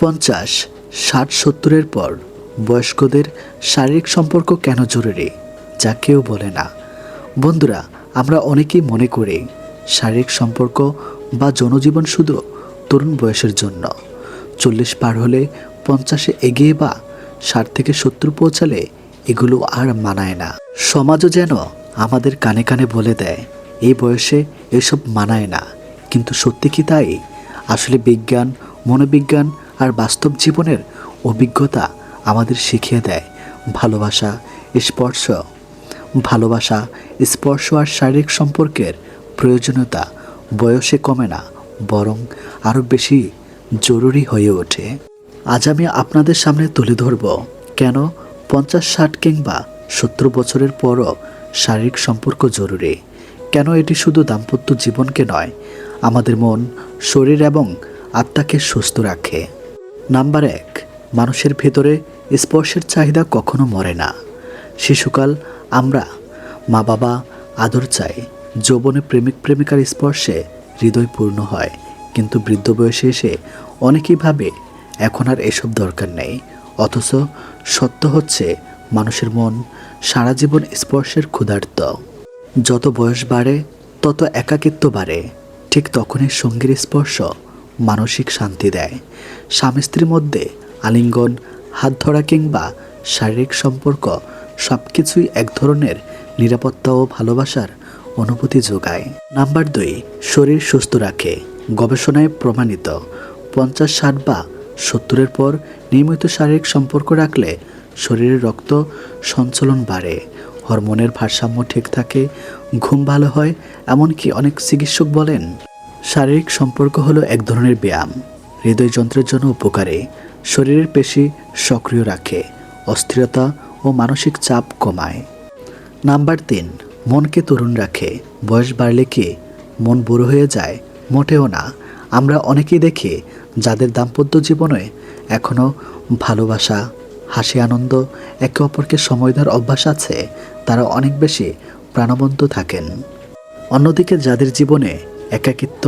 পঞ্চাশ, ষাট, সত্তরের পর বয়স্কদের শারীরিক সম্পর্ক কেন জরুরি, যা কেউ বলে না। বন্ধুরা, আমরা অনেকেই মনে করি শারীরিক সম্পর্ক বা জনজীবন শুধু তরুণ বয়সের জন্য। চল্লিশ পার হলে পঞ্চাশে এগিয়ে বা ষাট থেকে সত্তর পৌঁছালে এগুলো আর মানায় না। সমাজও যেন আমাদের কানে কানে বলে দেয়, এই বয়সে এসব মানায় না। কিন্তু সত্যি কি তাই? আসলে বিজ্ঞান, মনোবিজ্ঞান আর বাস্তব জীবনের অভিজ্ঞতা আমাদের শিখিয়ে দেয়। ভালোবাসা, স্পর্শ। ভালোবাসা, স্পর্শ আর শারীরিক সম্পর্কের প্রয়োজনীয়তা বয়সে কমে না, বরং আরও বেশি জরুরি হয়ে ওঠে। আজ আমি আপনাদের সামনে তুলে ধরব, কেন পঞ্চাশ ষাট কিংবা সত্তর বছরের পরও শারীরিক সম্পর্ক জরুরি? কেন এটি শুধু দাম্পত্য জীবনকে নয়, আমাদের মন, শরীর এবং আত্মাকে সুস্থ রাখে? নাম্বার এক, মানুষের ভেতরে স্পর্শের চাহিদা কখনো মরে না। শিশুকাল, আমরা মা বাবা আদর চাই। যৌবনে প্রেমিক প্রেমিকার স্পর্শে হৃদয় পূর্ণ হয়। কিন্তু বৃদ্ধ বয়সে এসে অনেকেই ভাবে, এখন আর এসব দরকার নেই। অথচ সত্য হচ্ছে, মানুষের মন সারা জীবন স্পর্শের ক্ষুধার্ত। যত বয়স বাড়ে, তত একাকিত্ব বাড়ে। ঠিক তখনই সঙ্গীর স্পর্শ মানসিক শান্তি দেয়। স্বামী স্ত্রীর মধ্যে আলিঙ্গন, হাত ধরা কিংবা শারীরিক সম্পর্ক সব কিছুই এক ধরনের নিরাপত্তা ও ভালোবাসার অনুভূতি যোগায়। নাম্বার দুই, শরীর সুস্থ রাখে। গবেষণায় প্রমাণিত, পঞ্চাশ, ষাট বা সত্তরের পর নিয়মিত শারীরিক সম্পর্ক রাখলে শরীরের রক্ত সঞ্চালন বাড়ে, হরমোনের ভারসাম্য ঠিক থাকে, ঘুম ভালো হয়, এমনকি অনেক চিকিৎসক বলেন শারীরিক সম্পর্ক হলো এক ধরনের ব্যায়াম। হৃদয়যন্ত্রের জন্য উপকারী। শরীরের পেশি সক্রিয় রাখে, অস্থিরতা ও মানসিক চাপ কমায়। নাম্বার তিন, মনকে তরুণ রাখে। বয়স বাড়লে কি মন বুড়ো হয়ে যায়? মোটেও না। আমরা অনেকেই দেখি যাদের দাম্পত্য জীবনে এখনও ভালোবাসা, হাসি, আনন্দ, একে অপরকে সময় দেওয়ার অভ্যাস আছে, তারা অনেক বেশি প্রাণবন্ত থাকেন। অন্যদিকে যাদের জীবনে একাকিত্ব,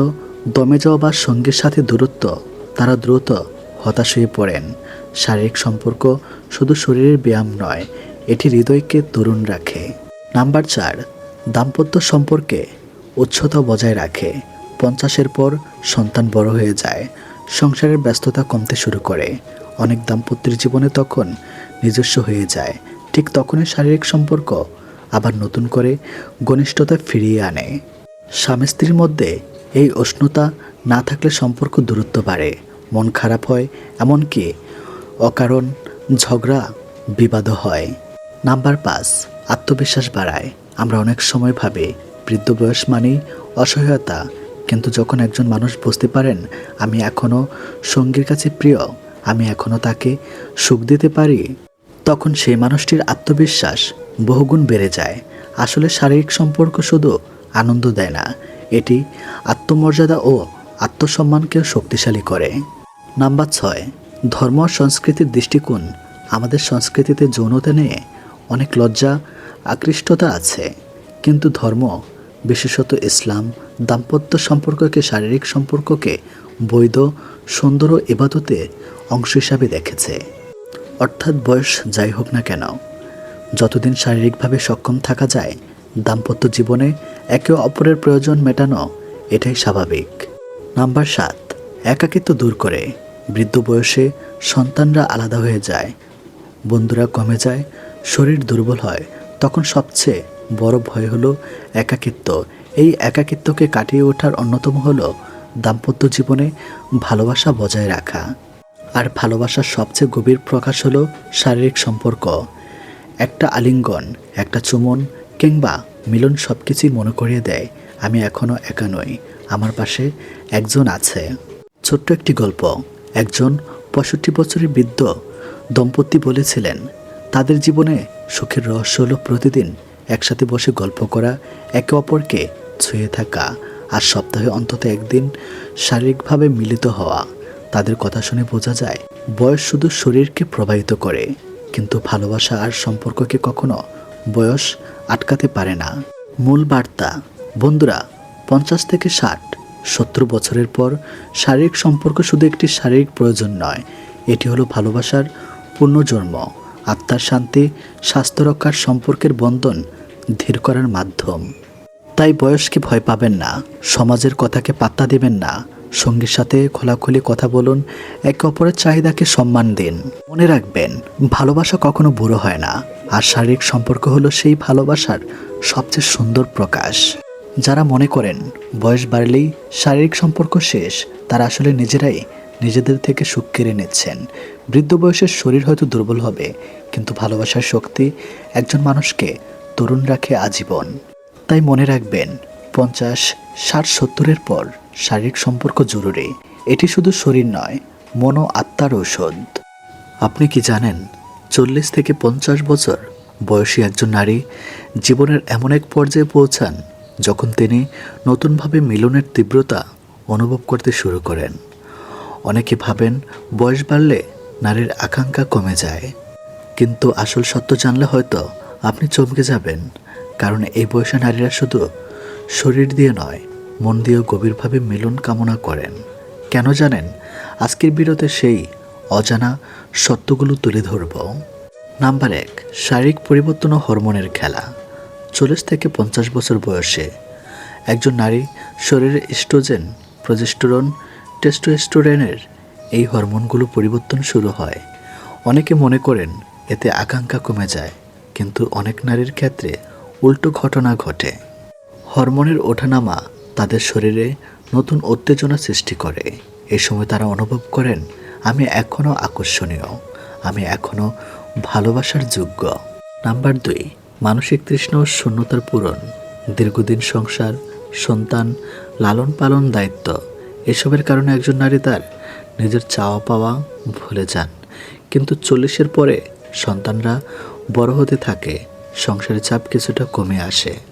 দমে যাওয়া বা সঙ্গীর সাথে দূরত্ব, তারা দ্রুত হতাশ হয়ে পড়েন। শারীরিক সম্পর্ক শুধু শরীরের ব্যায়াম নয়, এটি হৃদয়কে তরুণ রাখে। নাম্বার চার, দাম্পত্য সম্পর্কে উচ্চতা বজায় রাখে। পঞ্চাশের পর সন্তান বড় হয়ে যায়, সংসারের ব্যস্ততা কমতে শুরু করে। অনেক দাম্পত্যের জীবনে তখন নিজস্ব হয়ে যায়, ঠিক তখনই শারীরিক সম্পর্ক আবার নতুন করে ঘনিষ্ঠতা ফিরিয়ে আনে। স্বামী স্ত্রীর মধ্যে এই উষ্ণতা না থাকলে সম্পর্ক দূরত্ব বাড়ে, মন খারাপ হয়, এমনকি অকারণ ঝগড়া বিবাদও হয়। নাম্বার পাঁচ, আত্মবিশ্বাস বাড়ায়। আমরা অনেক সময় ভাবে, বৃদ্ধ বয়স মানেই অসহায়তা। কিন্তু যখন একজন মানুষ বুঝতে পারেন, আমি এখনও সঙ্গীর কাছে প্রিয়, আমি এখনও তাকে সুখ দিতে পারি, তখন সেই মানুষটির আত্মবিশ্বাস বহুগুণ বেড়ে যায়। আসলে শারীরিক সম্পর্ক শুধু আনন্দ দেয় না। এটি আত্মমর্যাদা ও আত্মসম্মানকেও শক্তিশালী করে। নাম্বার ছয়, ধর্ম সংস্কৃতির দৃষ্টিকোণ। আমাদের সংস্কৃতিতে যৌনতা নিয়ে অনেক লজ্জা, আকৃষ্টতা আছে। কিন্তু ধর্ম, বিশেষত ইসলাম, দাম্পত্য সম্পর্ককে, শারীরিক সম্পর্ককে বৈধ, সুন্দর ও ইবাদতের অংশ হিসাবে দেখেছে। অর্থাৎ বয়স যাই হোক না কেন, যতদিন শারীরিকভাবে সক্ষম থাকা যায় দাম্পত্য জীবনে একে অপরের প্রয়োজন মেটানো এটাই স্বাভাবিক। নাম্বার সাত, একাকিত্ব দূর করে। বৃদ্ধ বয়সে সন্তানরা আলাদা হয়ে যায়। বন্ধুরা কমে যায়, শরীর দুর্বল হয়। তখন সবচেয়ে বড় ভয় হলো একাকিত্ব। এই একাকিত্বকে কাটিয়ে ওঠার অন্যতম হলো দাম্পত্য জীবনে ভালোবাসা বজায় রাখা। আর ভালোবাসার সবচেয়ে গভীর প্রকাশ হলো শারীরিক সম্পর্ক। একটা আলিঙ্গন, একটা চুমন কিংবা মিলন সব কিছুই মনে করিয়ে দেয়, আমি এখনও একা নই, আমার পাশে একজন আছে। ছোট্ট একটি গল্প, একজন পঁয়ষট্টি বছরের বৃদ্ধ দম্পতি বলেছিলেন, তাদের জীবনে সুখের রহস্য হলো প্রতিদিন একসাথে বসে গল্প করা, একে অপরকে ছুঁয়ে থাকা আর সপ্তাহে অন্তত একদিন শারীরিকভাবে মিলিত হওয়া। তাদের কথা শুনে বোঝা যায়, বয়স শুধু শরীরকে প্রবাহিত করে, কিন্তু ভালোবাসা আর সম্পর্ককে কখনো বয়স আটকাতে পারে না। মূল বার্তা, বন্ধুরা, পঞ্চাশ থেকে ষাট, সত্তর বছরের পর শারীরিক সম্পর্ক শুধু একটি শারীরিক প্রয়োজন নয়, এটি হলো ভালোবাসার পুনর্জন্ম, আত্মার শান্তি, স্বাস্থ্য রক্ষার সম্পর্কের বন্ধন ধীর করার মাধ্যম। তাই বয়সকে ভয় পাবেন না, সমাজের কথাকে পাত্তা দেবেন না সঙ্গীর সাথে খোলাখুলি কথা বলুন, একে অপরের চাহিদাকে সম্মান দিন। মনে রাখবেন, ভালোবাসা কখনো বুড়ো হয় না, আর শারীরিক সম্পর্ক হলো সেই ভালোবাসার সবচেয়ে সুন্দর প্রকাশ। যারা মনে করেন, বয়স বাড়লেই শারীরিক সম্পর্ক শেষ, তারা আসলে নিজেরাই নিজেদের থেকে সুখ কেড়ে নিচ্ছেন। বৃদ্ধ বয়সের শরীর হয়তো দুর্বল হবে, কিন্তু ভালোবাসার শক্তি একজন মানুষকে তরুণ রাখে আজীবন। তাই মনে রাখবেন, পঞ্চাশ, ষাট, সত্তরের পর শারীরিক সম্পর্ক জরুরি। এটি শুধু শরীর নয় মন আত্মার ঔষধ। আপনি কি জানেন, চল্লিশ থেকে পঞ্চাশ বছর বয়সী একজন নারী জীবনের এমন এক পর্যায়ে পৌঁছান যখন তিনি নতুনভাবে মিলনের তীব্রতা অনুভব করতে শুরু করেন। অনেকে ভাবেন, বয়স বাড়লে নারীর আকাঙ্ক্ষা কমে যায়। কিন্তু আসল সত্য জানলে হয়তো আপনি চমকে যাবেন, কারণ এই বয়সে নারীরা শুধু শরীর দিয়ে নয় মন দিয়েও গভীরভাবে মিলন কামনা করেন। কেন জানেন? আজকের বিরতে সেই অজানা সত্যগুলো তুলে ধরব। নাম্বার এক, শারীরিক পরিবর্তন ও হরমোনের খেলা। চল্লিশ থেকে পঞ্চাশ বছর বয়সে একজন নারী শরীরে ইস্ট্রোজেন প্রজেস্টোরন টেস্টোস্টোরেনের এই হরমোনগুলো পরিবর্তন শুরু হয়। অনেকে মনে করেন এতে আকাঙ্ক্ষা কমে যায়, কিন্তু অনেক নারীর ক্ষেত্রে উল্টো ঘটনা ঘটে। হরমোনের ওঠানামা তাদের শরীরে নতুন উত্তেজনা সৃষ্টি করে। এই সময় তারা অনুভব করেন, আমি এখনও আকর্ষণীয়, আমি এখনও ভালোবাসার যোগ্য। নাম্বার দুই, মানসিক তৃষ্ণ শূন্যতার পূরণ। দীর্ঘদিন সংসার, সন্তান লালন পালন দায়িত্ব, এসবের কারণে একজন নারী তার নিজের চাওয়া পাওয়া ভুলে যান। কিন্তু চল্লিশের পরে সন্তানরা বড় হতে থাকে, সংসারের চাপ কিছুটা কমে আসে।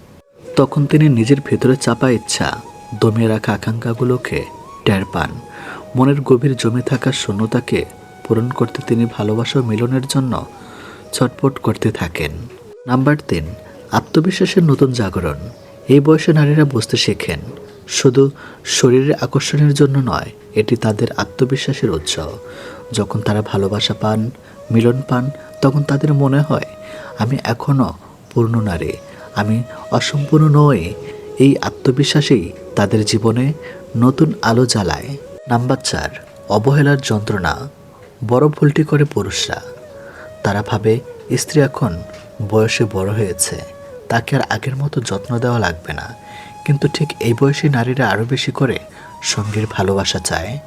তখন তিনি নিজের ভেতরে চাপা ইচ্ছা, দমিয়ে রাখা আকাঙ্ক্ষাগুলোকে টের পান। মনের গভীর জমে থাকা শূন্যতাকে পূরণ করতে তিনি ভালোবাসা মিলনের জন্য ছটপট করতে থাকেন। নাম্বার তিন, আত্মবিশ্বাসের নতুন জাগরণ। এই বয়সে নারীরা বুঝতে শেখেন, শুধু শরীরের আকর্ষণের জন্য নয়, এটি তাদের আত্মবিশ্বাসের উৎস। যখন তারা ভালোবাসা পান, মিলন পান, তখন তাদের মনে হয়, আমি এখনও পূর্ণ নারী। আমি অসম্পূর্ণ নই এই আত্মবিশ্বাসেই তাদের জীবনে নতুন আলো জ্বালায়। নাম্বার চার, অবহেলার যন্ত্রণা। বড় ভুলটি করে পুরুষরা। তারা ভাবে স্ত্রী এখন বয়সে বড় হয়েছে, তাকে আর আগের মতো যত্ন দেওয়া লাগবে না। কিন্তু ঠিক এই বয়সী নারীরা আরও বেশি করে সঙ্গীর ভালোবাসা চায়।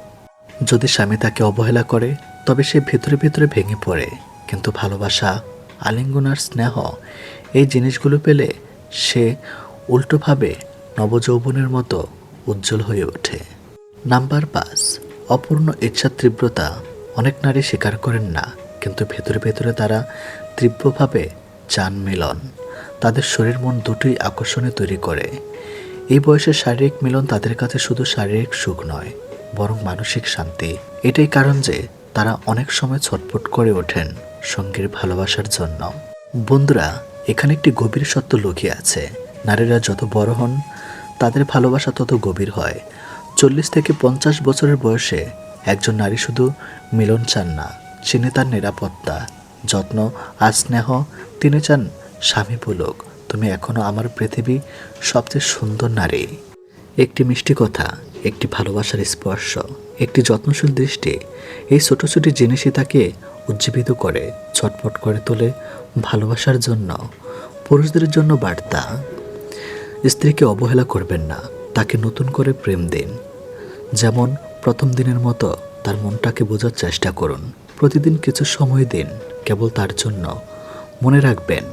যদি স্বামী তাকে অবহেলা করে, তবে সে ভেতরে ভেতরে ভেঙে পড়ে। কিন্তু ভালোবাসা আলিঙ্গন আর স্নেহ এই জিনিসগুলো পেলে সে উল্টোভাবে নবযৌবনের মতো উজ্জ্বল হয়ে ওঠে। নাম্বার পাঁচ, অপূর্ণ ইচ্ছার তীব্রতা। অনেক নারী স্বীকার করেন না, কিন্তু ভেতরে ভেতরে তারা তীব্রভাবে চান মিলন তাদের শরীর মন দুটোই আকর্ষণে তৈরি করে। এই বয়সে শারীরিক মিলন তাদের কাছে শুধু শারীরিক সুখ নয়, বরং মানসিক শান্তি। এটাই কারণ যে তারা অনেক সময় ছটফট করে ওঠেন সঙ্গীর ভালোবাসার জন্য। বন্ধুরা এখানে একটি গভীর সত্য লুকিয়ে আছে। নারীরা যত বড় হন, তাদের ভালোবাসা তত গভীর হয়। চল্লিশ থেকে পঞ্চাশ বছরের বয়সে একজন নারী শুধু মিলন চান না চিনে তার নিরাপত্তা, যত্ন আর স্নেহ, তিনি চান স্বামী বলুক তুমি এখনও আমার পৃথিবী সবচেয়ে সুন্দর নারী। একটি মিষ্টি কথা, একটি ভালোবাসার স্পর্শ, একটি যত্নশীল দৃষ্টি, এই ছোট ছোট জিনিসই তাকে উজ্জীবিত করে, ছটফট করে তোলে ভালোবাসার জন্য, পুরুষদের জন্য বার্তা। স্ত্রীকে অবহেলা করবেন না, তাকে নতুন করে প্রেম দিন। যেমন, প্রথম দিনের মতো তার মনটাকে বোঝার চেষ্টা করুন। প্রতিদিন কিছু সময় দিন, কেবল তার জন্য। মনে রাখবেন,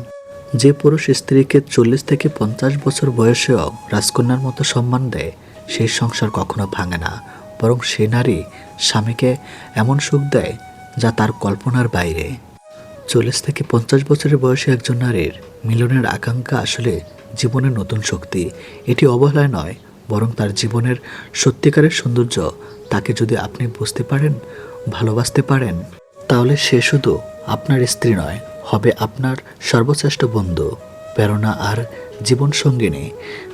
যে পুরুষ স্ত্রীকে চল্লিশ থেকে পঞ্চাশ বছর বয়সেও রাজকন্যার মতো সম্মান দেয়, সেই সংসার কখনো ভাঙে না। বরং সে নারী স্বামীকে এমন সুখ দেয়, যা তার কল্পনার বাইরে। চল্লিশ থেকে পঞ্চাশ বছরের বয়সে একজন নারীর মিলনের আকাঙ্ক্ষা আসলে জীবনের নতুন শক্তি। এটি অবহেলায় নয়, বরং তার জীবনের সত্যিকারের সৌন্দর্য তাকে যদি আপনি বুঝতে পারেন, ভালোবাসতে পারেন, তাহলে সে শুধু আপনার স্ত্রী নয়, হবে আপনার সর্বশ্রেষ্ঠ বন্ধু, প্রেরণা আর জীবন সঙ্গিনী।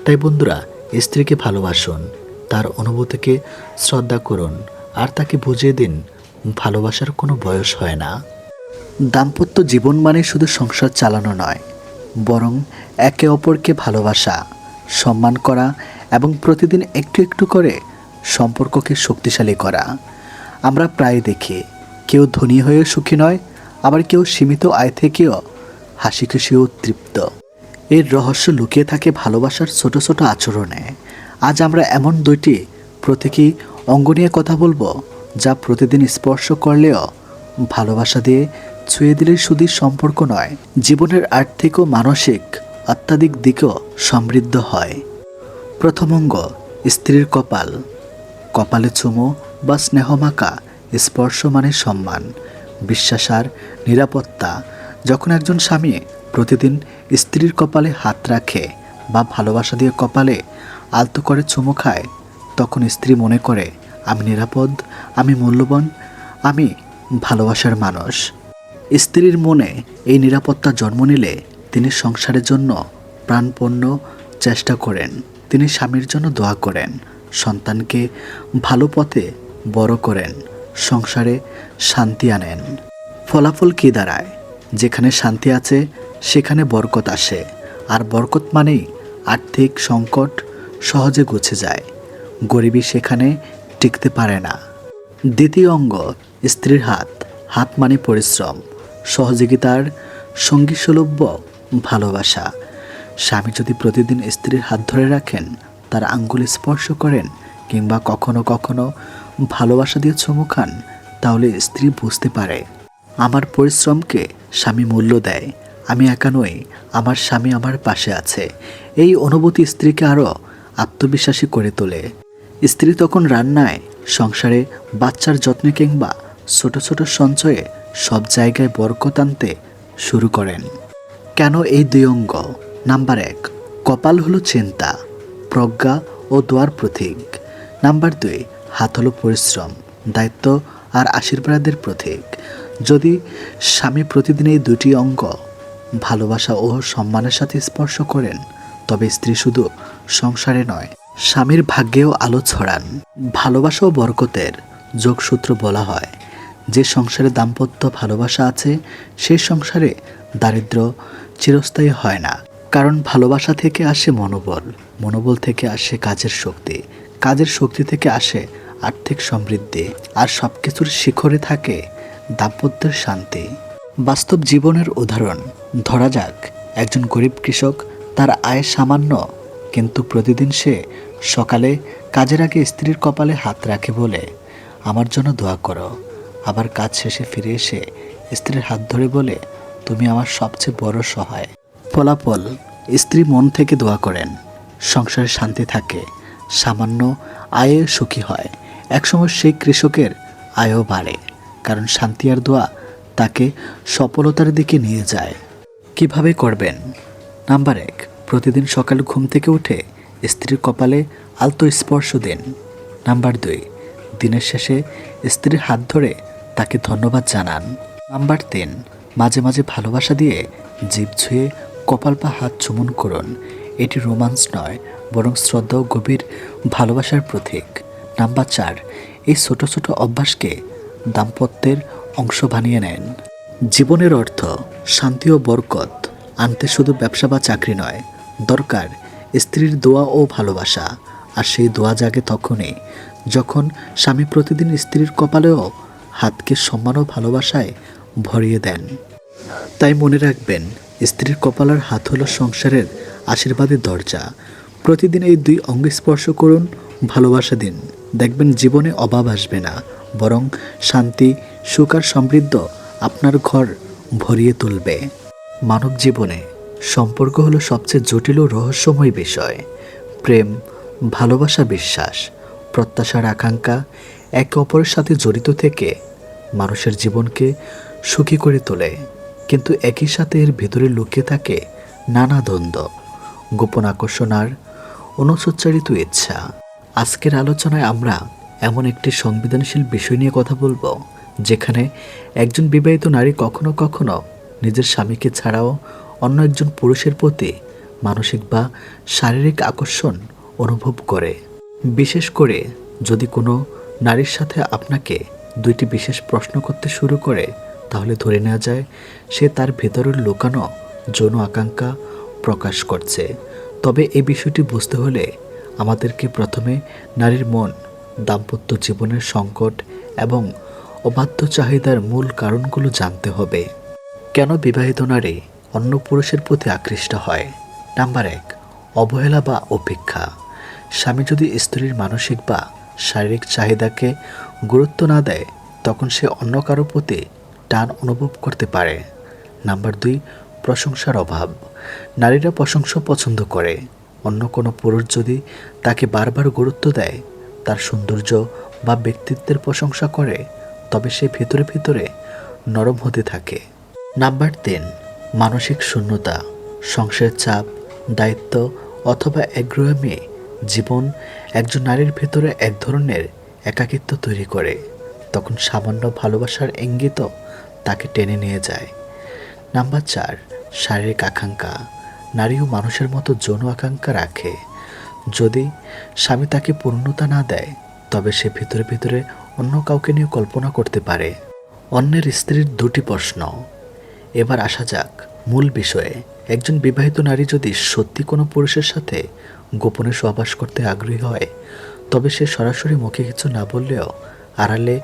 তাই বন্ধুরা, স্ত্রীকে ভালোবাসুন, তার অনুভূতিকে শ্রদ্ধা করুন, আর তাকে বুঝিয়ে দিন, ভালোবাসার কোনো বয়স হয় না। দাম্পত্য জীবন মানে শুধু সংসার চালানো নয়, বরং একে অপরকে ভালোবাসা, সম্মান করা এবং প্রতিদিন একটু একটু করে সম্পর্ককে শক্তিশালী করা। আমরা প্রায় দেখি, কেউ ধনী হয়ে সুখী নয়, আবার কেউ সীমিত আয় থেকেও হাসি খুশি ও তৃপ্ত। এর রহস্য লুকিয়ে থাকে ভালোবাসার ছোট ছোট আচরণে। আজ আমরা এমন দুইটি প্রতীকী অঙ্গ নিয়ে কথা বলব, যা প্রতিদিন স্পর্শ করলেও ভালোবাসা দিয়ে ছুঁয়ে দিলে শুধু সম্পর্ক নয়, জীবনের আর্থিক ও মানসিক অত্যাধিক দিকও সমৃদ্ধ হয়। প্রথম অঙ্গ, স্ত্রীর কপাল। কপালে চুমো বা স্নেহমাকা স্পর্শ মানে সম্মান। বিশ্বাস আর নিরাপত্তা। যখন একজন স্বামী প্রতিদিন স্ত্রীর কপালে হাত রাখে বা ভালোবাসা দিয়ে কপালে আলতো করে চুমো খায়, তখন স্ত্রী মনে করে, আমি নিরাপদ, আমি মূল্যবান, আমি ভালোবাসার মানুষ। স্ত্রীর মনে এই নিরাপত্তা জন্ম নিলে তিনি সংসারের জন্য প্রাণপণ্য চেষ্টা করেন। তিনি স্বামীর জন্য দোয়া করেন, সন্তানকে ভালো পথে বড় করেন, সংসারে শান্তি আনেন। ফলাফল কী দাঁড়ায়? যেখানে শান্তি আছে, সেখানে বরকত আসে। আর বরকত মানেই আর্থিক সংকট সহজে গুছে যায়। গরিবী সেখানে টিকতে পারে না। দ্বিতীয় অঙ্গ, স্ত্রীর হাত হাত মানে পরিশ্রম। সহযোগিতার সঙ্গী সুলভ্য ভালোবাসা। স্বামী যদি প্রতিদিন স্ত্রীর হাত ধরে রাখেন, তার আঙ্গুল স্পর্শ করেন কিংবা কখনো কখনো ভালোবাসা দিয়ে চুমু খান, তাহলে স্ত্রী বুঝতে পারে, আমার পরিশ্রমকে স্বামী মূল্য দেয়, আমি একা নই, আমার স্বামী আমার পাশে আছে। এই অনুভূতি স্ত্রীকে আরও আত্মবিশ্বাসী করে তোলে। স্ত্রী তখন রান্নায়, সংসারে বাচ্চার যত্নে কিংবা ছোট ছোট সঞ্চয়ে সব জায়গায় বরকত আনতে শুরু করেন। কেন এই দুই অঙ্গ? নাম্বার এক, কপাল হলো চিন্তা, প্রজ্ঞা ও দোয়ার প্রতীক। নাম্বার দুই, হাত হলো পরিশ্রম, দায়িত্ব আর আশীর্বাদের প্রতীক। যদি স্বামী প্রতিদিন এই দুটি অঙ্গ ভালোবাসা ও সম্মানের সাথে স্পর্শ করেন, তবে স্ত্রী শুধু সংসারে নয়, স্বামীর ভাগ্যেও আলো ছড়ান। ভালোবাসা ও বরকতের যোগসূত্র বলা হয়। যে সংসারে দাম্পত্য ভালোবাসা আছে সেই সংসারে দারিদ্র চিরস্থায়ী হয় না। কারণ ভালোবাসা থেকে আসে মনোবল মনোবল থেকে আসে কাজের শক্তি। কাজের শক্তি থেকে আসে আর্থিক সমৃদ্ধি। আর সব কিছুর শিখরে থাকে দাম্পত্যের শান্তি। বাস্তব জীবনের উদাহরণ, ধরা যাক, একজন গরিব কৃষক, তার আয় সামান্য, কিন্তু প্রতিদিন সে সকালে কাজের আগে স্ত্রীর কপালে হাত রাখে বলে, আমার জন্য দোয়া করো। আবার কাজ শেষে ফিরে এসে স্ত্রীর হাত ধরে বলে, তুমি আমার সবচেয়ে বড় সহায়। ফলাফল, স্ত্রী মন থেকে দোয়া করেন। সংসারে শান্তি থাকে, সামান্য আয়ে সুখী হয়। একসময় সেই কৃষকের আয়ও বাড়ে, কারণ শান্তি আর দোয়া তাকে সফলতার দিকে নিয়ে যায়। কীভাবে করবেন? নাম্বার এক, প্রতিদিন সকাল ঘুম থেকে উঠে স্ত্রীর কপালে আলতো স্পর্শ দিন। নাম্বার দুই, দিনের শেষে স্ত্রীর হাত ধরে তাকে ধন্যবাদ জানান। নাম্বার তিন, মাঝে মাঝে ভালোবাসা দিয়ে জীব ছুঁয়ে কপাল বা হাত চুমন করুন। এটি রোমান্স নয়, বরং শ্রদ্ধা ও গভীর ভালোবাসার প্রতীক। নাম্বার চার, এই ছোট ছোট অভ্যাসকে দাম্পত্যের অংশ বানিয়ে নেন। জীবনের অর্থ শান্তি ও বরকত, আনতে শুধু ব্যবসা বা চাকরি নয়, দরকার স্ত্রীর দোয়া ও ভালোবাসা। আর সেই দোয়া জাগে তখনই যখন স্বামী প্রতিদিন স্ত্রীর কপালেও হাতকে সম্মান ও ভালোবাসায় ভরিয়ে দেন। তাই মনে রাখবেন, স্ত্রীর কপালের হাত হলো সংসারের আশীর্বাদের দরজা। প্রতিদিন এই দুই অঙ্গ স্পর্শ করুন, ভালোবাসা দিন। দেখবেন জীবনে অভাব আসবে না, বরং শান্তি, সুখ আর সমৃদ্ধ আপনার ঘর ভরিয়ে তুলবে। মানব জীবনে সম্পর্ক হলো সবচেয়ে জটিল ও রহস্যময় বিষয়। প্রেম, ভালোবাসা, বিশ্বাস, প্রত্যাশার আকাঙ্ক্ষা একে অপরের সাথে জড়িত থেকে মানুষের জীবনকে সুখী করে তোলে। কিন্তু একই সাথে এর ভেতরে লুকিয়ে থাকে নানা দ্বন্দ্ব, গোপন আকর্ষণ আর অনুসচ্চারিত ইচ্ছা। আজকের আলোচনায় আমরা এমন একটি সংবেদনশীল বিষয় নিয়ে কথা বলব, যেখানে একজন বিবাহিত নারী কখনো কখনো নিজের স্বামীকে ছাড়াও অন্য একজন পুরুষের প্রতি মানসিক বা শারীরিক আকর্ষণ অনুভব করে। বিশেষ করে যদি কোনো নারীর সাথে আপনাকে দুইটি বিশেষ প্রশ্ন করতে শুরু করে, তাহলে ধরে নেওয়া যায় সে তার ভেতরের লুকানো যৌন আকাঙ্ক্ষা প্রকাশ করছে। তবে এই বিষয়টি বুঝতে হলে আমাদেরকে প্রথমে নারীর মন, দাম্পত্য জীবনের সংকট এবং অবাধ্য চাহিদার মূল কারণগুলো জানতে হবে। কেন বিবাহিত নারী অন্য পুরুষের প্রতি আকৃষ্ট হয়? নাম্বার এক, অবহেলা বা অপেক্ষা। স্বামী যদি স্ত্রীর মানসিক বা শারীরিক চাহিদাকে গুরুত্ব না দেয়, তখন সে অন্য কারও প্রতি টান অনুভব করতে পারে। নাম্বার দুই, প্রশংসার অভাব। নারীরা প্রশংসা পছন্দ করে। অন্য কোনো পুরুষ যদি তাকে বারবার গুরুত্ব দেয়, তার সৌন্দর্য বা ব্যক্তিত্বের প্রশংসা করে, তবে সে ভিতরে ভিতরে নরম হতে থাকে। নাম্বার তিন, মানসিক শূন্যতা। সংসারের চাপ, দায়িত্ব অথবা একগ্রহমী জীবন একজন নারীর ভেতরে এক ধরনের একাকিত্ব তৈরি করে। তখন সামান্য ভালোবাসার ইঙ্গিত তাকে টেনে নিয়ে যায়। নাম্বার চার, শারীরিক আকাঙ্ক্ষা। নারীও মানুষের মতো যৌন আকাঙ্ক্ষা রাখে। যদি স্বামী তাকে পূর্ণতা না দেয়, তবে সে ভিতরে ভিতরে অন্য কাউকে নিয়ে কল্পনা করতে পারে। অন্যের স্ত্রীর দুটি প্রশ্ন। এবার আসা যাক মূল বিষয়ে। একজন বিবাহিত নারী যদি সত্যি কোনো পুরুষের সাথে গোপনে সহবাস করতে আগ্রহী হয়, তবে সে সরাসরি মুখে কিছু না বললেও আড়ালে,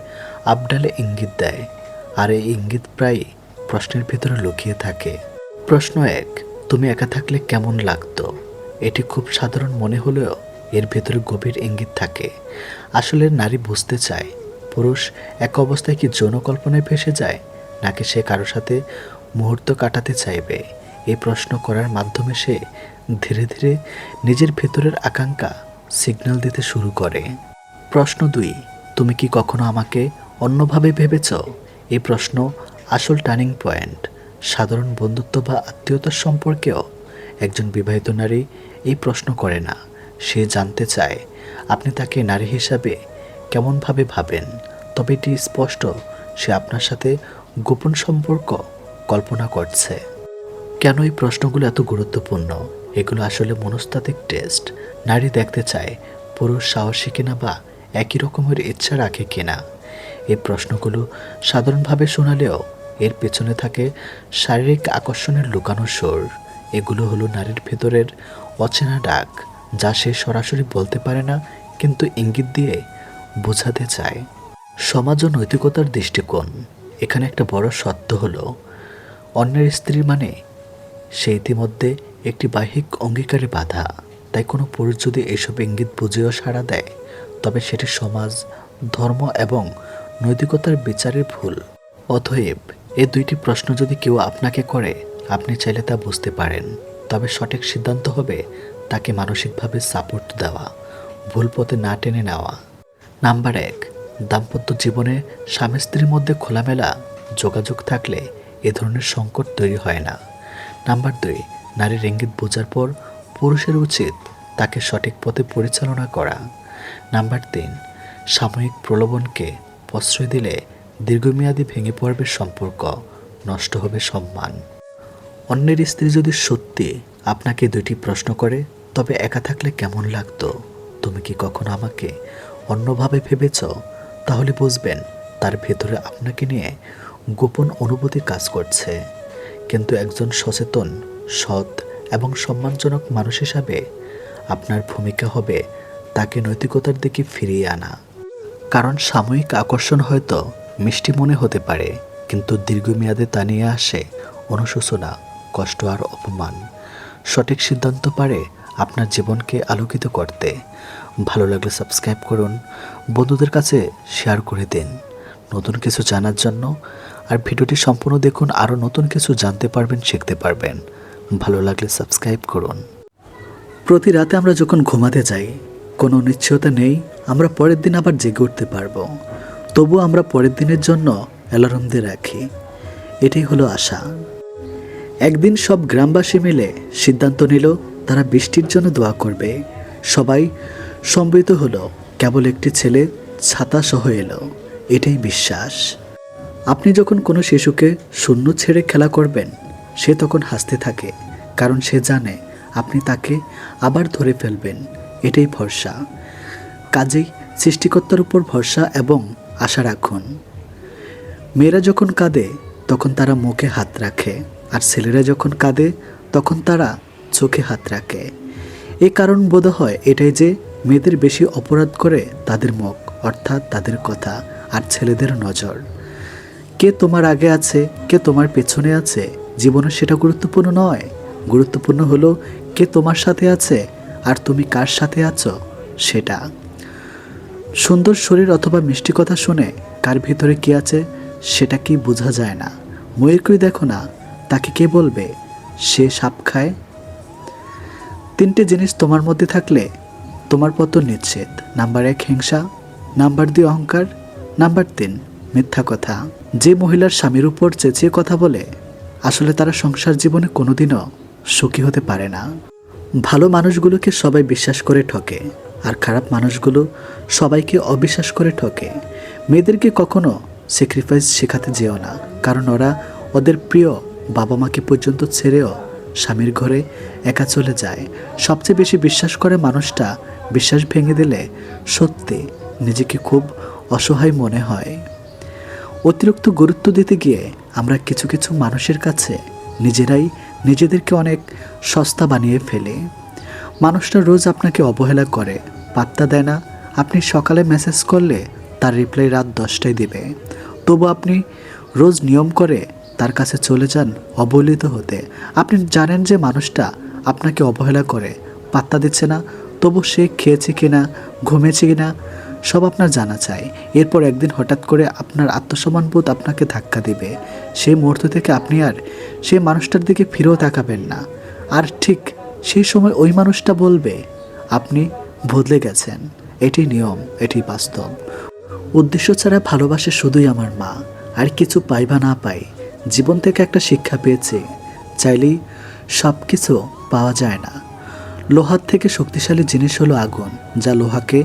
আবডালে ইঙ্গিত দেয়। আর এই ইঙ্গিত প্রায় প্রশ্নের ভিতরে লুকিয়ে থাকে। প্রশ্ন এক, তুমি একা থাকলে কেমন লাগতো? এটি খুব সাধারণ মনে হলেও এর ভেতরে গভীর ইঙ্গিত থাকে। আসলে নারী বুঝতে চায়, পুরুষ এক অবস্থায় কি যৌন কল্পনায় ভেসে যায়, নাকি সে কারোর সাথে মুহূর্ত কাটাতে চাইবে? এই প্রশ্ন করার মাধ্যমে সে ধীরে ধীরে নিজের ভেতরের আকাঙ্ক্ষা সিগন্যাল দিতে শুরু করে। প্রশ্ন দুই, তুমি কি কখনো আমাকে অন্যভাবে ভেবেছ? এই প্রশ্ন আসল টার্নিং পয়েন্ট সাধারণ বন্ধুত্ব বা আত্মীয়তার সম্পর্কেও। একজন বিবাহিত নারী এই প্রশ্ন করে না, সে জানতে চায়, আপনি তাকে নারী হিসাবে কেমনভাবে ভাবেন? তবে এটি স্পষ্ট, সে আপনার সাথে গোপন সম্পর্ক কল্পনা করছে। কেন এই প্রশ্নগুলো এত গুরুত্বপূর্ণ? এগুলো আসলে মনস্তাত্ত্বিক টেস্ট। নারী দেখতে চায়, পুরুষ সাহসী কিনা বা একই রকমের ইচ্ছা রাখে কিনা? এই প্রশ্নগুলো সাধারণভাবে শোনালেও এর পেছনে থাকে শারীরিক আকর্ষণের লুকানো সুর। এগুলো হলো নারীর ভেতরের অচেনা ডাক, যা সে সরাসরি বলতে পারে না, কিন্তু ইঙ্গিত দিয়ে বোঝাতে চায়। সমাজ ও নৈতিকতার দৃষ্টিকোণ। এখানে একটা বড় সত্য হলো, অন্যের স্ত্রী মানে সে ইতিমধ্যে একটি বাহিক অঙ্গীকারে বাধা। তাই কোনো পুরুষ যদি এসব ইঙ্গিত বুঝেও সাড়া দেয়, তবে সেটি সমাজ, ধর্ম এবং নৈতিকতার বিচারের ভুল। অতএব, এ দুইটি প্রশ্ন যদি কেউ আপনাকে করে, আপনি চাইলে তা বুঝতে পারেন। তবে সঠিক সিদ্ধান্ত হবে তাকে মানসিকভাবে সাপোর্ট দেওয়া, ভুল পথে না টেনে নেওয়া। নাম্বার এক, দাম্পত্য জীবনে স্বামী স্ত্রীর মধ্যে খোলামেলা যোগাযোগ থাকলে এ ধরনের সংকট তৈরি হয় না। নাম্বার দুই নারীর ইঙ্গিত বোঝার পর পুরুষের উচিত তাকে সঠিক পথে পরিচালনা করা। নাম্বার তিন, সাময়িক প্রলোভনকে প্রশ্রয় দিলে দীর্ঘমেয়াদী ভেঙে পড়বে সম্পর্ক, নষ্ট হবে সম্মান। অন্যের স্ত্রী যদি সত্যি আপনাকে দুইটি প্রশ্ন করে, তবে একা থাকলে কেমন লাগতো? তুমি কি কখনো আমাকে অন্যভাবে ভেবেছ? তাহলে বুঝবেন, তার ভেতরে আপনাকে নিয়ে গোপন অনুভূতি কাজ করছে। কিন্তু একজন সচেতন, সৎ এবং সম্মানজনক মানুষ হিসাবে আপনার ভূমিকা হবে তাকে নৈতিকতার দিকে ফিরিয়ে আনা। কারণ সাময়িক আকর্ষণ হয়তো মিষ্টি মনে হতে পারে, কিন্তু দীর্ঘমেয়াদে তা নিয়ে আসে অনুশোচনা, কষ্ট আর অপমান। সঠিক সিদ্ধান্ত পারে আপনার জীবনকে আলোকিত করতে। ভালো লাগলে সাবস্ক্রাইব করুন, বন্ধুদের কাছে শেয়ার করে দিন। নতুন কিছু জানার জন্য আর ভিডিওটি সম্পূর্ণ দেখুন, আরও নতুন কিছু জানতে পারবেন, শিখতে পারবেন। ভালো লাগলে সাবস্ক্রাইব করুন। প্রতি রাতে আমরা যখন ঘুমাতে যাই, কোনো নিশ্চয়তা নেই, আমরা পরের দিন আবার জেগে উঠতে পারব। তবু আমরা পরের দিনের জন্য অ্যালার্ম দিয়ে রাখি। এটাই হলো আশা। একদিন সব গ্রামবাসী মিলে সিদ্ধান্ত নিল, তারা বৃষ্টির জন্য দোয়া করবে। সবাই সম্মিলিত হলো, কেবল একটি ছেলে ছাতা সহ এলো। এটাই বিশ্বাস। আপনি যখন কোনো শিশুকে শূন্য ছেড়ে খেলা করবেন, সে তখন হাসতে থাকে, কারণ সে জানে আপনি তাকে আবার ধরে ফেলবেন। এটাই ভরসা। কাজেই সৃষ্টিকর্তার উপর ভরসা এবং আশা রাখুন। মেয়েরা যখন কাঁদে, তখন তারা মুখে হাত রাখে, আর ছেলেরা যখন কাঁদে, তখন তারা চোখে হাত রাখে। এ কারণ বোধ হয় এটাই যে মেয়েদের বেশি অপরাধ করে তাদের মুখ, অর্থাৎ তাদের কথা, আর ছেলেদের নজর। কে তোমার আগে আছে, কে তোমার পেছনে আছে? জীবনে সেটা গুরুত্বপূর্ণ নয়। গুরুত্বপূর্ণ হলো কে তোমার সাথে আছে আর তুমি কার সাথে আছো সেটা। সুন্দর শরীর অথবা মিষ্টি কথা শুনে কার ভিতরে কি আছে সেটা কি বোঝা যায় না। ময়ূরকেই দেখো না, তাকে কে বলবে? সে সাপ খায়। তিনটে জিনিস তোমার মধ্যে থাকলে তোমার পতন নিশ্চিত। নাম্বার এক হিংসা, নাম্বার দুই অহংকার, নাম্বার তিন মিথ্যা কথা। যে মহিলার স্বামীর উপর চেঁচিয়ে কথা বলে, আসলে তারা সংসার জীবনে কোনোদিনও সুখী হতে পারে না। ভালো মানুষগুলোকে সবাই বিশ্বাস করে ঠকে, আর খারাপ মানুষগুলো সবাইকে অবিশ্বাস করে ঠকে। মেয়েদেরকে কখনো স্যাক্রিফাইস শেখাতে যেও না, কারণ ওরা ওদের প্রিয় বাবা মাকে পর্যন্ত ছেড়েও স্বামীর ঘরে একা চলে যায়। সবচেয়ে বেশি বিশ্বাস করে মানুষটা, বিশ্বাস ভেঙে দিলে সত্যি নিজেকে খুব অসহায় মনে হয়। অতিরিক্ত গুরুত্ব দিতে গিয়ে আমরা কিছু কিছু মানুষের কাছে নিজেরাই নিজেদেরকে অনেক সস্তা বানিয়ে ফেলি। মানুষটা রোজ আপনাকে অবহেলা করে, পাত্তা দেয় না। আপনি সকালে মেসেজ করলে তার রিপ্লাই রাত দশটায় দিবে। তবু আপনি রোজ নিয়ম করে তার কাছে চলে যান অবহেলিত হতে। আপনি জানেন যে মানুষটা আপনাকে অবহেলা করে, পাত্তা দিচ্ছে না। তবু সে খেয়েছে কিনা ঘুমেছে কিনা সব আপনার জানা চাই। এরপর একদিন হঠাৎ করে আপনার আত্মসম্মানবোধ আপনাকে ধাক্কা দিবে। সেই মুহূর্ত থেকে আপনি আর সেই মানুষটার দিকে ফিরেও তাকাবেন না। আর ঠিক সেই সময় ওই মানুষটা বলবে, আপনি বদলে গেছেন। এটি নিয়ম, এটি বাস্তব। উদ্দেশ্য ছাড়া ভালোবাসে শুধুই আমার মা। আর কিছু পাই বা না পাই। জীবন থেকে একটা শিক্ষা পেয়েছি। চাইলেই সব কিছু পাওয়া যায় না। লোহার থেকে শক্তিশালী জিনিস হলো আগুন, যা লোহাকে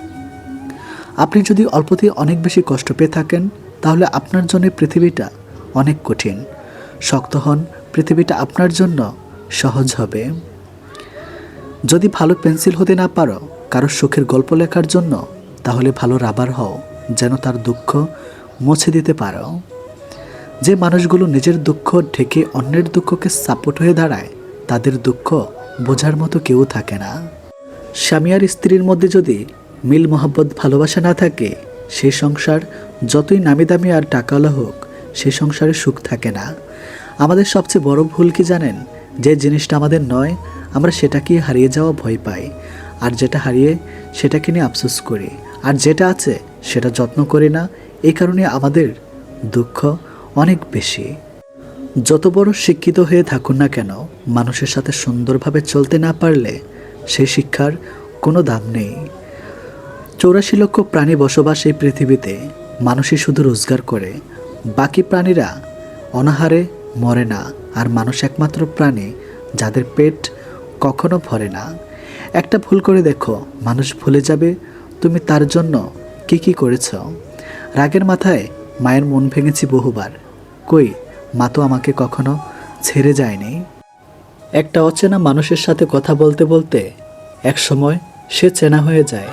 আপনি যদি অল্পতেই অনেক বেশি কষ্ট পেয়ে থাকেন, তাহলে আপনার জন্য পৃথিবীটা অনেক কঠিন। শক্ত হন, পৃথিবীটা আপনার জন্য সহজ হবে। যদি ভালো পেন্সিল হতে না পারো, কারও সুখের গল্প লেখার জন্য, তাহলে ভালো রাবার হও, যেন তার দুঃখ মুছে দিতে পারো। যে মানুষগুলো নিজের দুঃখ ঢেকে অন্যের দুঃখকে সাপোর্ট হয়ে দাঁড়ায়, তাদের দুঃখ বোঝার মতো কেউ থাকে না। স্বামী আর স্ত্রীর মধ্যে যদি মিল মোহাব্বত ভালোবাসা না থাকে সেই সংসার যতই নামি দামি আর টাকাওয়ালা হোক সেই সংসারে সুখ থাকে না। আমাদের সবচেয়ে বড় ভুল কি জানেন? যে জিনিসটা আমাদের নয়, আমরা সেটাকে হারিয়ে যাওয়া ভয় পাই। আর যেটা হারিয়ে সেটাকে নিয়ে আফসোস করি। আর যেটা আছে, সেটা যত্ন করি না। এই কারণে আমাদের দুঃখ অনেক বেশি। যত বড় শিক্ষিত হয়ে থাকুন না কেন, মানুষের সাথে সুন্দরভাবে চলতে না পারলে সেই শিক্ষার কোনো দাম নেই। চৌরাশি লক্ষ প্রাণী বসবাস এই পৃথিবীতে। মানুষই শুধু রোজগার করে। বাকি প্রাণীরা অনাহারে মরে না। আর মানুষ একমাত্র প্রাণী যাদের পেট কখনো ভরে না। একটা ভুল করে দেখো, মানুষ ভুলে যাবে, তুমি তার জন্য কি কি করেছ? রাগের মাথায় মায়ের মন ভেঙেছি বহুবার। কই, মা তো আমাকে কখনো ছেড়ে যায়নি। একটা অচেনা মানুষের সাথে কথা বলতে বলতে এক সময় সে চেনা হয়ে যায়।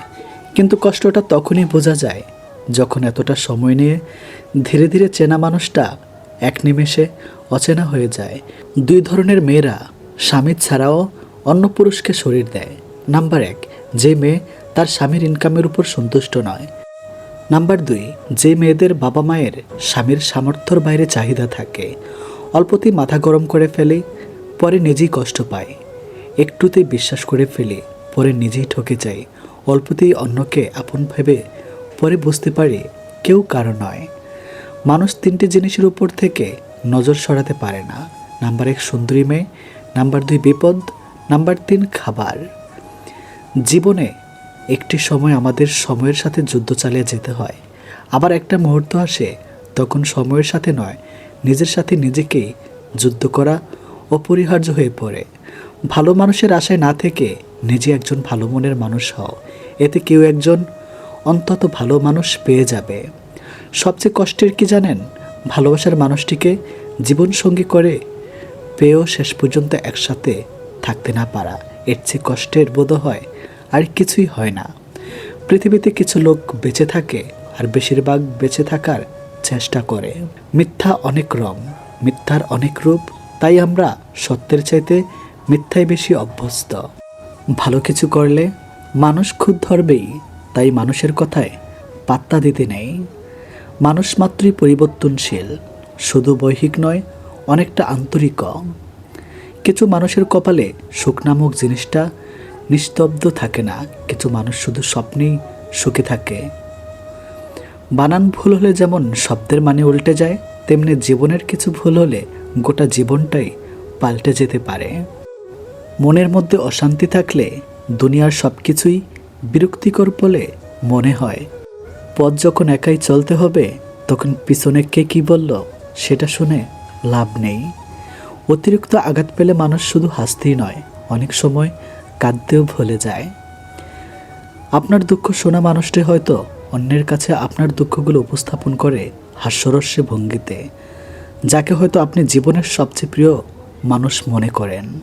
কিন্তু কষ্টটা তখনই বোঝা যায় যখন এতটা সময় নিয়ে ধীরে ধীরে চেনা মানুষটা এক নিমেষে অচেনা হয়ে যায়। দুই ধরনের মেয়েরা স্বামী ছাড়াও অন্য পুরুষকে শরীর দেয়। নাম্বার এক, যে মেয়ে তার স্বামীর ইনকামের উপর সন্তুষ্ট নয়। নাম্বার দুই, যে মেয়েদের বাবা মায়ের স্বামীর সামর্থ্যর বাইরে চাহিদা থাকে। অল্পতেই মাথা গরম করে ফেলে, পরে নিজেই কষ্ট পায় একটুতেই বিশ্বাস করে ফেলে, পরে নিজেই ঠকে যায় অল্পতেই অন্যকে আপন ভেবে পরে বুঝতে পারে কেউ কারও নয়। মানুষ তিনটি জিনিসের উপর থেকে নজর সরাতে পারে না। নাম্বার এক, সুন্দরী মেয়ে। নাম্বার দুই, বিপদ। নাম্বার তিন, খাবার। জীবনে একটি সময় আমাদের সময়ের সাথে যুদ্ধ চালিয়ে যেতে হয়। আবার একটা মুহূর্ত আসে, তখন সময়ের সাথে নয়, নিজের সাথে নিজেকেই যুদ্ধ করা অপরিহার্য হয়ে পড়ে। ভালো মানুষের আশায় না থেকে নিজে একজন ভালো মনের মানুষ হও। এতে কেউ একজন অন্তত ভালো মানুষ পেয়ে যাবে। সবচেয়ে কষ্টের কি জানেন? ভালোবাসার মানুষটিকে জীবনসঙ্গী করে পেয়েও শেষ পর্যন্ত একসাথে থাকতে না পারা। এর চেয়ে কষ্টের বোধ হয় আর কিছুই হয় না। পৃথিবীতে কিছু লোক বেঁচে থাকে আর বেশিরভাগ বেঁচে থাকার চেষ্টা করে। মিথ্যা অনেক রং, মিথ্যার অনেক রূপ, তাই আমরা সত্যের চাইতে মিথ্যায় বেশি অভ্যস্ত। ভালো কিছু করলে মানুষ খুদ ধরবেই, তাই মানুষের কথায় পাত্তা দিতে নেই। মানুষ মাত্রই পরিবর্তনশীল, শুধু বৈহিক নয়, অনেকটা আন্তরিক কিছু মানুষের কপালে সুখ নামক জিনিসটা নিস্তব্ধ থাকে না, কিছু মানুষ শুধু স্বপ্নেই সুখে থাকে। বানান ভুল হলে যেমন শব্দের মানে উল্টে যায়, তেমনি জীবনের কিছু ভুল হলে গোটা জীবনটাই পাল্টে যেতে পারে। মনের মধ্যে অশান্তি থাকলে দুনিয়ার সব কিছুই বিরক্তিকর বলে মনে হয়। পথ যখন একাই চলতে হবে, তখন পিছনে কে কি বলল সেটা শুনে লাভ নেই। অতিরিক্ত আঘাত পেলে মানুষ শুধু হাসতেই নয়, অনেক সময় কাঁদতেও ভুলে যায়। আপনার দুঃখ শোনা মানুষটি হয়তো অন্যের কাছে আপনার দুঃখগুলো উপস্থাপন করে হাস্যরস্যে ভঙ্গিতে, যাকে হয়তো আপনি জীবনের সবচেয়ে প্রিয় মানুষ মনে করেন।